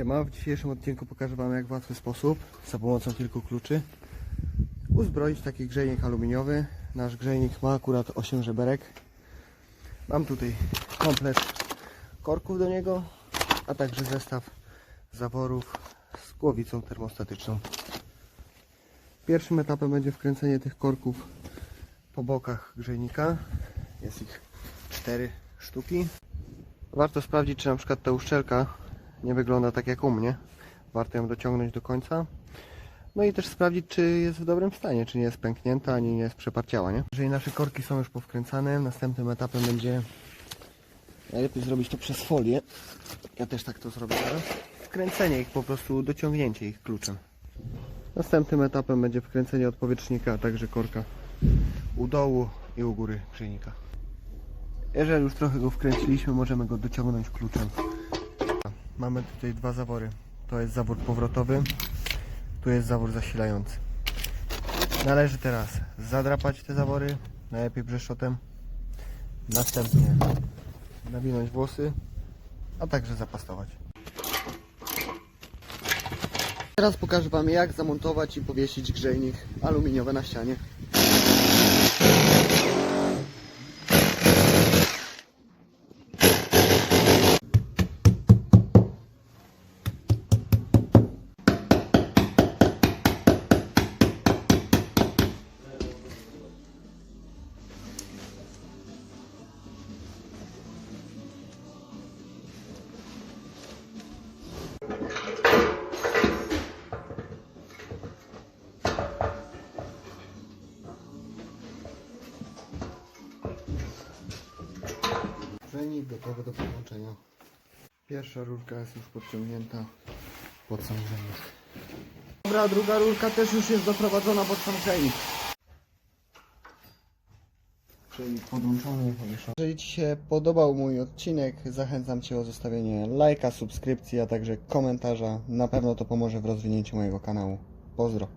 Siema, w dzisiejszym odcinku pokażę Wam jak w łatwy sposób, za pomocą kilku kluczy, uzbroić taki grzejnik aluminiowy. Nasz grzejnik ma akurat 8 żeberek. Mam tutaj komplet korków do niego, a także zestaw zaworów z głowicą termostatyczną. Pierwszym etapem będzie wkręcenie tych korków po bokach grzejnika. Jest ich 4 sztuki. Warto sprawdzić, czy na przykład ta uszczelka nie wygląda tak jak u mnie. Warto ją dociągnąć do końca. No i też sprawdzić, czy jest w dobrym stanie, czy nie jest pęknięta, ani nie jest przeparciała, nie? Jeżeli nasze korki są już powkręcane, następnym etapem będzie najlepiej zrobić to przez folię. Ja też tak to zrobię teraz. Wkręcenie ich po prostu, dociągnięcie ich kluczem. Następnym etapem będzie wkręcenie odpowietrznika, a także korka u dołu i u góry grzejnika. Jeżeli już trochę go wkręciliśmy, możemy go dociągnąć kluczem. Mamy tutaj dwa zawory. To jest zawór powrotowy, tu jest zawór zasilający. Należy teraz zadrapać te zawory, najlepiej brzeszotem. Następnie nawinąć włosy, a także zapastować. Teraz pokażę Wam jak zamontować i powiesić grzejnik aluminiowy na ścianie. Grzejnik gotowy do podłączenia. Pierwsza rurka jest już podciągnięta pod sam grzejnik. Dobra, druga rurka też już jest doprowadzona pod sam grzejnik. Grzejnik podłączony, powieszony. Jeżeli Ci się podobał mój odcinek, zachęcam Cię o zostawienie lajka, subskrypcji, a także komentarza. Na pewno to pomoże w rozwinięciu mojego kanału. Pozdro.